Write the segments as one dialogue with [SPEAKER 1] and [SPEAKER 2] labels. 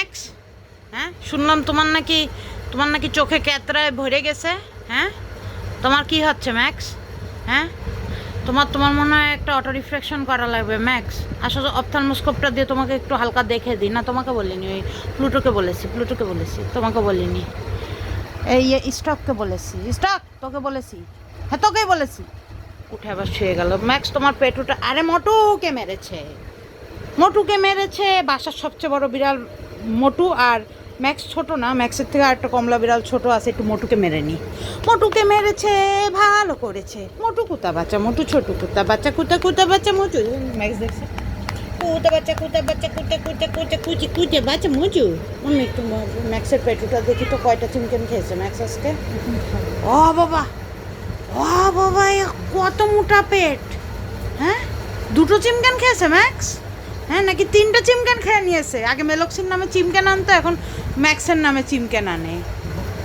[SPEAKER 1] Max হ্যাঁ? শুনলাম তোমার নাকি তোমার নাকি চোখে ক্যাতরায় ভরে গেছে হ্যাঁ? তোমার কি হচ্ছে, ম্যাক্স? হ্যাঁ? তোমার তোমার মনে হয় একটা অটো রিফ্লেকশন করা লাগবে, ম্যাক্স। আসলে অপথালমোস্কোপটা দিয়ে তোমাকে একটু হালকা দেখে দিই। না, তোমাকে বলিনি, ওই প্লুটোকে বলেছি প্লুটোকে বলেছি, তোমাকে বলিনি। এই স্টককে বলেছি, স্টক, তোকে বলেছি। হ্যাঁ তোকেই বলেছি। উঠে আবার শুয়ে গেল। ম্যাক্স, তোমার পেটুটা, আরে, মোটুকে মেরেছে। মোটুকে মেরেছে, বাসার সবচেয়ে বড় বিড়াল মোটু আর ম্যাক্স ছোট না, ম্যাক্সের থেকে আর একটা কমলা বিড়াল ছোট আছে, একটু মোটুকে মেরে নি। মোটুকে মেরেছে, ভালো করেছে। মোটু কুতা বাচ্চা, মোটু ছোট কুতা বাচ্চা, কুতা কুতা বাচ্চা মোটু ম্যাক্স দেখছে। কুতা বাচ্চা কুতা বাচ্চা, কুতা কুতা কুতা কুচি, কুচে বাচ্চা, মোচু। আমি একটু ম্যাক্সের পেটুটা দেখি তো কয়টা চিমকেন খেয়েছে ম্যাক্স আজকে। ও বাবা ও বাবা কত মোটা পেট। হ্যাঁ? দুটো চিমকেন খেয়েছে ম্যাক্স? হ্যাঁ নাকি তিনটা চিমকেন খেয়ে নিয়েছে? আগে মেলক্সির নামে চিমকেন আনতো, এখন ম্যাক্সের নামে চিমকেন আনে।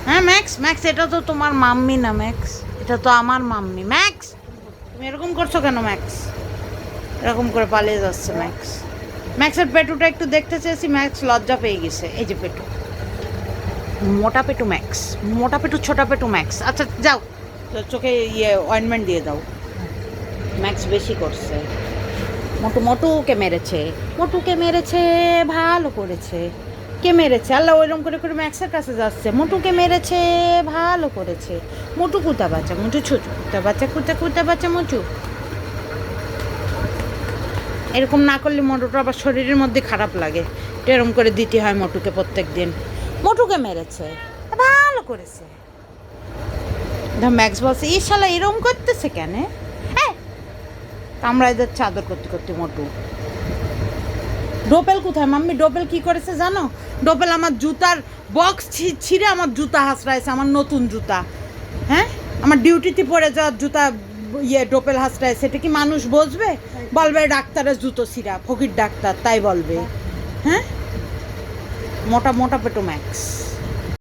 [SPEAKER 1] হ্যাঁ ম্যাক্স ম্যাক্স, এটা তো তোমার মাম্মি না, ম্যাক্স। এটা তো আমার মাম্মি। ম্যাক্স, তুমি এরকম করছ কেন, ম্যাক্স? এরকম করে পালিয়ে যাচ্ছে ম্যাক্স। ম্যাক্সের পেটুটা একটু দেখতে চেয়েছি, ম্যাক্স লজ্জা পেয়ে গেছে। এই যে পেটু। মোটা পেটু ম্যাক্স, মোটা পেটু, ছোটা পেটু ম্যাক্স। আচ্ছা যাও। চোখে ইয়ে অয়েনমেন্ট দিয়ে দাও। ম্যাক্স বেশি করছে। মোটু মোটুকে মেরেছে মোটুকে মেরেছে, ভালো করেছে। কে মেরেছে? আল্লাহ ওইরকম করে করে ম্যাক্সের কাছে যাচ্ছে। মোটুকে মেরেছে, ভালো করেছে। মোটু কুতা বাচ্চা, মোটু ছুটু কুতা বাচ্চা কুতা কুতা বাচ্চা, মোটু। এরকম না করলে মোটুটা আবার শরীরের মধ্যে খারাপ লাগে। এরকম করে দিতে হয় মোটুকে প্রত্যেক দিন মোটুকে মেরেছে, ভালো করেছে। ম্যাক্স বলছে এই শালা এরকম করতেছে কেন? কামড়ায় যাচ্ছে আদর করতে করতে মোটু ডোপেল কোথায়? মাম্মি, ডোপেল কি করেছে জানো? ডোপেল আমার জুতার বক্স ছিঁড়ে আমার জুতা হাসড়াইছে, আমার নতুন জুতা। হ্যাঁ? আমার ডিউটিতে পড়ে যাওয়ার জুতা ইয়ে ডোপেল হাসড়ায় সেটা কি মানুষ বসবে? বলবে, ডাক্তারের জুতো ছিঁড়া, ফকির ডাক্তার তাই বলবে। হ্যাঁ? মোটা মোটা পেটো ম্যাক্স।